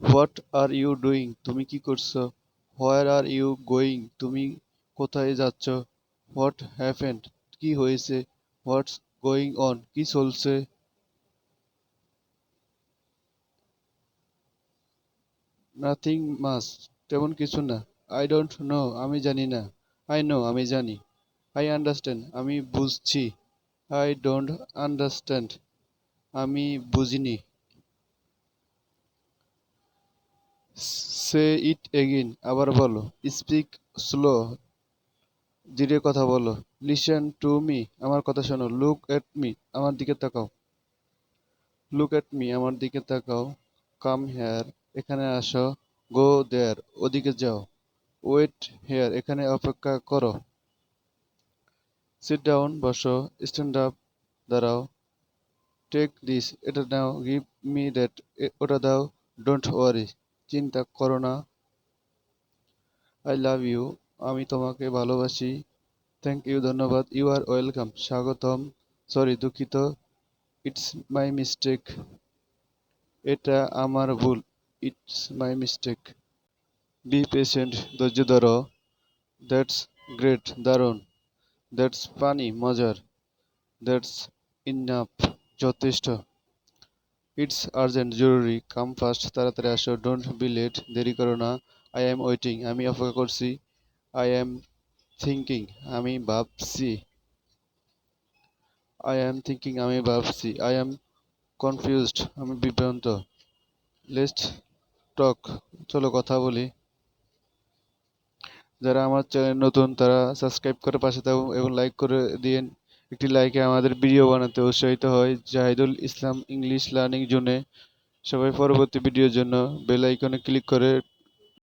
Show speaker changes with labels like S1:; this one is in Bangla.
S1: What are you doing? তুমি কি করছ? Where are you going? তুমি কোথায় যাচ্ছ? What happened? কি হয়েছে? What's going on? কি চলছে? নাথিং মাস, তেমন কিছু না। আই ডোন্ট নো, আমি জানি না। আই নো, আমি জানি। আই আন্ডারস্ট্যান্ড, আমি বুঝছি। আই ডোন্ট আন্ডারস্ট্যান্ড, আমি বুঝিনি। সে ইট এগেইন আবার বলো। স্পিক স্লো ধীরে কথা বলো। লিসেন টু মি আমার কথা শোনো। লুক এট মি আমার দিকে তাকাও। লুক এট মি আমার দিকে তাকাও। কাম হেয়ার এখানে আসো। গো দেয়ার ওদিকে যাও। ওয়েট হেয়ার এখানে অপেক্ষা করো। সিট ডাউন বসো। স্ট্যান্ড আপ দাঁড়াও। টেক দিস এটা নাও গিভ মি দ্যাট ওটা দাও। ডোন্ট ওয়ারি চিন্তা করো না। আই লাভ ইউ আমি তোমাকে ভালোবাসি। থ্যাংক ইউ ধন্যবাদ। ইউ আর ওয়েলকাম স্বাগতম। সরি দুঃখিত। ইটস মাই মিস্টেক এটা আমার ভুল। It's my mistake be patient ধৈর্য ধরো। দ্যাটস গ্রেট দারুণ। দ্যাটস ফানি মজার। দ্যাটস ইনাফ যথেষ্ট। ইটস আর্জেন্ট, জরুরি। কাম ফাস্ট, তাড়াতাড়ি আসো। ডোন্ট বি লেট, দেরি করো না। আই অ্যাম ওয়েটিং, আমি অপেক্ষা করছি। আই অ্যাম থিঙ্কিং আমি ভাবছি। আই অ্যাম থিঙ্কিং আমি ভাবছি। আই অ্যাম কনফিউজড, আমি বিভ্রান্ত। লেস্ট টক, চলো কথা বলি। যারা আমার চ্যানেল নতুন, তারা সাবস্ক্রাইব করে পাশে থাকুন এবং লাইক করে দিন একটি লাইকে আমাদের ভিডিও বানাতে উৎসাহিত হয় জাহিদুল ইসলাম ইংলিশ লার্নিং জোনে সবাই পরবর্তী ভিডিওর জন্য বেল আইকনে ক্লিক করে